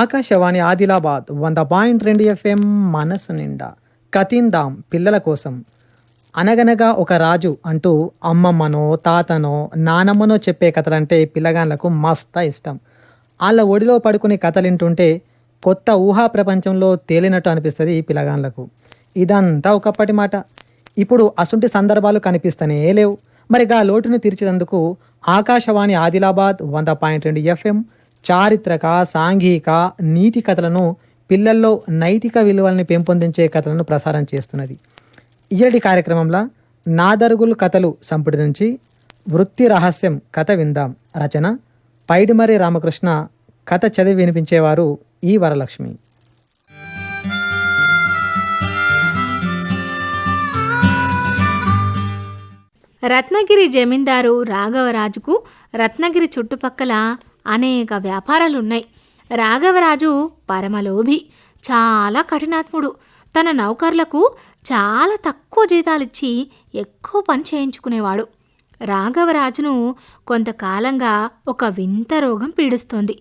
ఆకాశవాణి ఆదిలాబాద్ వంద పాయింట్ రెండు ఎఫ్ఎం మనసు నిండా కతిందాం పిల్లల కోసం. అనగనగా ఒక రాజు అంటూ అమ్మమ్మనో తాతనో నానమ్మనో చెప్పే కథలంటే పిల్లగాళ్ళకు మస్త ఇష్టం. వాళ్ళ ఒడిలో పడుకునే కథలు వింటుంటే కొత్త ఊహా ప్రపంచంలో తేలినట్టు అనిపిస్తుంది ఈ పిల్లగాళ్ళకు. ఇదంతా ఒకప్పటి మాట. ఇప్పుడు అసుంటి సందర్భాలు కనిపిస్తూనే లేవు. మరి గా లోటును తీర్చేందుకు ఆకాశవాణి ఆదిలాబాద్ వంద పాయింట్ రెండు ఎఫ్ఎం చారిత్రక సాంఘిక నీతి కథలను పిల్లల్లో నైతిక విలువల్ని పెంపొందించే కథలను ప్రసారం చేస్తున్నది. ఇయటి కార్యక్రమంలో నాదరుగులు కథలు సంపుటి నుంచి వృత్తి రహస్యం కథ విందాం రచన పైడిమరి రామకృష్ణ. కథ చదివి వినిపించేవారు ఈ వరలక్ష్మి. రత్నగిరి జమీందారు రాఘవరాజుకు రత్నగిరి చుట్టుపక్కల అనేక వ్యాపారాలున్నాయి. రాఘవరాజు పరమలోభి చాలా కఠినాత్ముడు. తన నౌకర్లకు చాలా తక్కువ జీతాలిచ్చి ఎక్కువ పని చేయించుకునేవాడు. రాఘవరాజును కొంతకాలంగా ఒక వింత రోగం పీడిస్తోంది.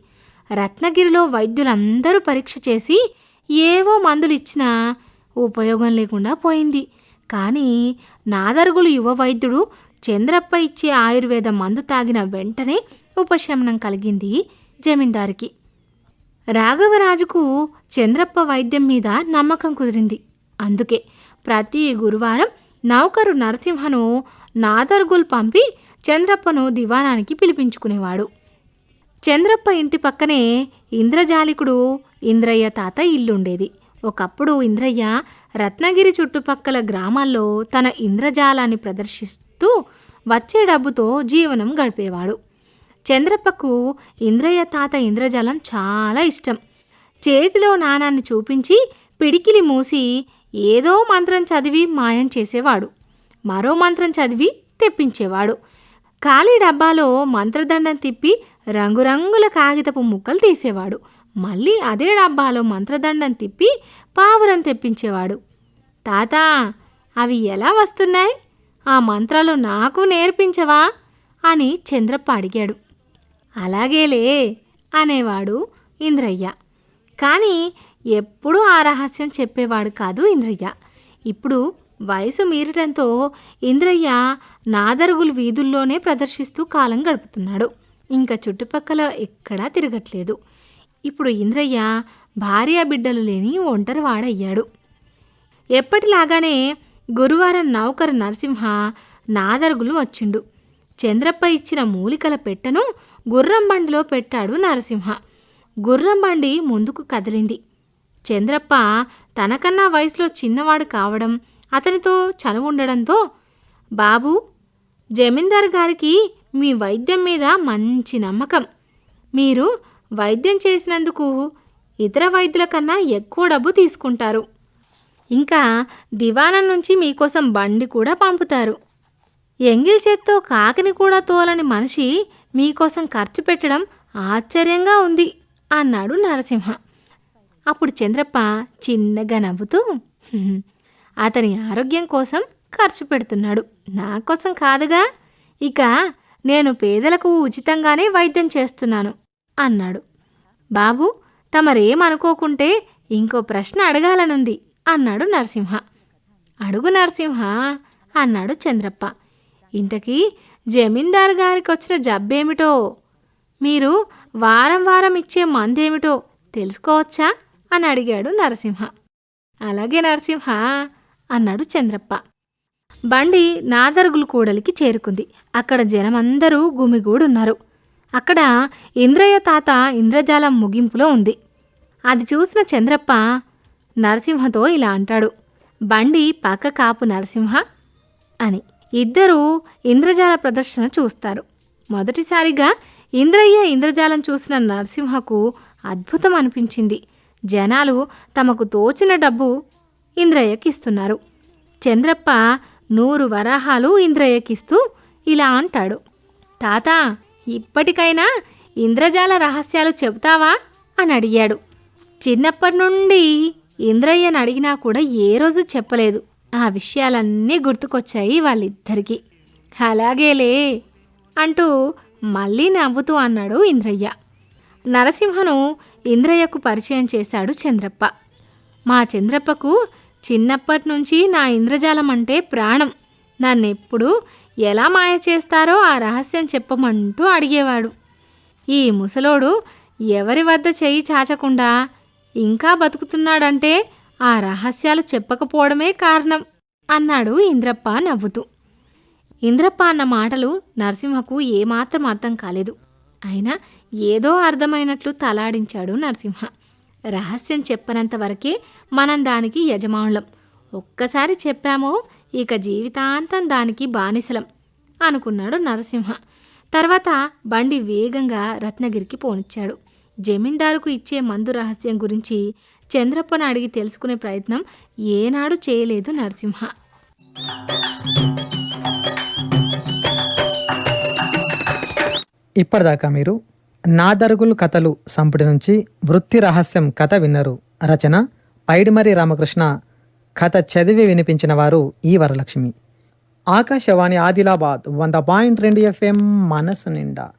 రత్నగిరిలో వైద్యులందరూ పరీక్ష చేసి ఏవో మందులు ఇచ్చినా ఉపయోగం లేకుండా పోయింది. కానీ నాదరుగులు యువ వైద్యుడు చంద్రప్ప ఇచ్చే ఆయుర్వేద మందు తాగిన వెంటనే ఉపశమనం కలిగింది జమీందారికి. రాఘవరాజుకు చంద్రప్ప వైద్యం మీద నమ్మకం కుదిరింది. అందుకే ప్రతి గురువారం నౌకరు నరసింహను నాదర్గుల్ పంపి చంద్రప్పను దివానానికి పిలిపించుకునేవాడు. చంద్రప్ప ఇంటి పక్కనే ఇంద్రజాలికుడు ఇంద్రయ్య తాత ఇల్లుండేది. ఒకప్పుడు ఇంద్రయ్య రత్నగిరి చుట్టుపక్కల గ్రామాల్లో తన ఇంద్రజాలాన్ని ప్రదర్శిస్తూ వచ్చే డబ్బుతో జీవనం గడిపేవాడు. చంద్రప్పకు ఇంద్రయ్య తాత ఇంద్రజాలం చాలా ఇష్టం. చేతిలో నాణాన్ని చూపించి పిడికిలి మూసి ఏదో మంత్రం చదివి మాయం చేసేవాడు. మరో మంత్రం చదివి తెప్పించేవాడు. ఖాళీ డబ్బాలో మంత్రదండం తిప్పి రంగురంగుల కాగితపు ముక్కలు తీసేవాడు. మళ్ళీ అదే డబ్బాలో మంత్రదండం తిప్పి పావురం తెప్పించేవాడు. తాత అవి ఎలా వస్తున్నాయి? ఆ మంత్రాలు నాకు నేర్పించవా? అని చంద్రప్ప అడిగాడు. అలాగేలే అనేవాడు ఇంద్రయ్య. కానీ ఎప్పుడూ ఆ రహస్యం చెప్పేవాడు కాదు ఇంద్రయ్య. ఇప్పుడు వయసు మీరటంతో ఇంద్రయ్య నాదరుగులు వీధుల్లోనే ప్రదర్శిస్తూ కాలం గడుపుతున్నాడు. ఇంకా చుట్టుపక్కల ఎక్కడా తిరగట్లేదు. ఇప్పుడు ఇంద్రయ్య భార్య బిడ్డలు లేని ఒంటరివాడయ్యాడు. ఎప్పటిలాగానే గురువారం నౌకరు నరసింహ నాదరుగులు వచ్చిండు. చంద్రప్ప ఇచ్చిన మూలికల పెట్టెను గుర్రం బండిలో పెట్టాడు నరసింహ. గుర్రం బండి ముందుకు కదిలింది. చంద్రప్ప తనకన్నా వయసులో చిన్నవాడు కావడం అతనితో చనువుండడంతో బాబు జమీందారు గారికి మీ వైద్యం మీద మంచి నమ్మకం. మీరు వైద్యం చేసినందుకు ఇతర వైద్యుల కన్నా ఎక్కువ డబ్బు తీసుకుంటారు. ఇంకా దివాణం నుంచి మీకోసం బండి కూడా పంపుతారు. ఎంగిల్ చేత్తో కాకిని కూడా తోలని మనిషి మీకోసం ఖర్చు పెట్టడం ఆశ్చర్యంగా ఉంది అన్నాడు నరసింహ. అప్పుడు చంద్రప్ప చిన్నగా నవ్వుతూ అతని ఆరోగ్యం కోసం ఖర్చు పెడుతున్నాడు. నా కోసం కాదుగా. ఇక నేను పేదలకు ఉచితంగానే వైద్యం చేస్తున్నాను అన్నాడు. బాబు తమరేమనుకోకుంటే ఇంకో ప్రశ్న అడగాలనుంది అన్నాడు నరసింహ. అడుగు నరసింహ అన్నాడు చంద్రప్ప. ఇంతకీ జమీందారు గారికి వచ్చిన జబ్బేమిటో? మీరు వారం వారం ఇచ్చే మందేమిటో తెలుసుకోవచ్చా? అని అడిగాడు నరసింహ. అలాగే నరసింహ అన్నాడు చంద్రప్ప. బండి నాదరుగులు కూడలికి చేరుకుంది. అక్కడ జనమందరూ గుమిగూడున్నారు. అక్కడ ఇంద్రయ్య తాత ఇంద్రజాలం ముగింపులో ఉంది. అది చూసిన చంద్రప్ప నరసింహతో ఇలా అంటాడు. బండి పక్క కాపు నరసింహ అని. ఇద్దరూ ఇంద్రజాల ప్రదర్శన చూస్తారు. మొదటిసారిగా ఇంద్రయ్య ఇంద్రజాలం చూసిన నరసింహకు అద్భుతం అనిపించింది. జనాలు తమకు తోచిన డబ్బు ఇంద్రయ్యకి ఇస్తున్నారు చంద్రప్ప నూరు వరాహాలు ఇంద్రయ్యకిస్తూ ఇలా అంటాడు. తాత ఇప్పటికైనా ఇంద్రజాల రహస్యాలు చెబుతావా? అని అడిగాడు. చిన్నప్పటి నుండి ఇంద్రయ్యను అడిగినా కూడా ఏ రోజు చెప్పలేదు. ఆ విషయాలన్నీ గుర్తుకొచ్చాయి వాళ్ళిద్దరికీ. అలాగేలే అంటూ మళ్ళీ నవ్వుతూ అన్నాడు ఇంద్రయ్య. నరసింహను ఇంద్రయ్యకు పరిచయం చేశాడు చంద్రప్ప. మా చంద్రప్పకు చిన్నప్పటి నుంచి నా ఇంద్రజాలం అంటే ప్రాణం. నన్నెప్పుడు ఎలా మాయ చేస్తారో ఆ రహస్యం చెప్పమంటూ అడిగేవాడు. ఈ ముసలోడు ఎవరి వద్ద చెయ్యి చాచకుండా ఇంకా బతుకుతున్నాడంటే ఆ రహస్యాలు చెప్పకపోవడమే కారణం అన్నాడు ఇంద్రప్ప నవ్వుతూ. ఇంద్రప్ప అన్న మాటలు నరసింహకు ఏమాత్రం అర్థం కాలేదు. అయినా ఏదో అర్థమైనట్లు తలాడించాడు నరసింహ. రహస్యం చెప్పనంత వరకే మనం దానికి యజమానులం. ఒక్కసారి చెప్పామో ఇక జీవితాంతం దానికి బానిసలం అనుకున్నాడు నరసింహ. తర్వాత బండి వేగంగా రత్నగిరికి పోనిచ్చాడు. జమీందారుకు ఇచ్చే మందు రహస్యం గురించి చంద్రప్పను అడిగి తెలుసుకునే ప్రయత్నం ఏనాడు చేయలేదు నరసింహ. ఇప్పటిదాకా మీరు నాదరుగులు కథలు సంపుటి నుంచి వృత్తి రహస్యం కథ విన్నారు. రచన పైడిమరి రామకృష్ణ. కథ చదివి వినిపించిన వారు ఈ వరలక్ష్మి. ఆకాశవాణి ఆదిలాబాద్ వంద పాయింట్ రెండు ఎఫ్ఎం మనసు నిండా.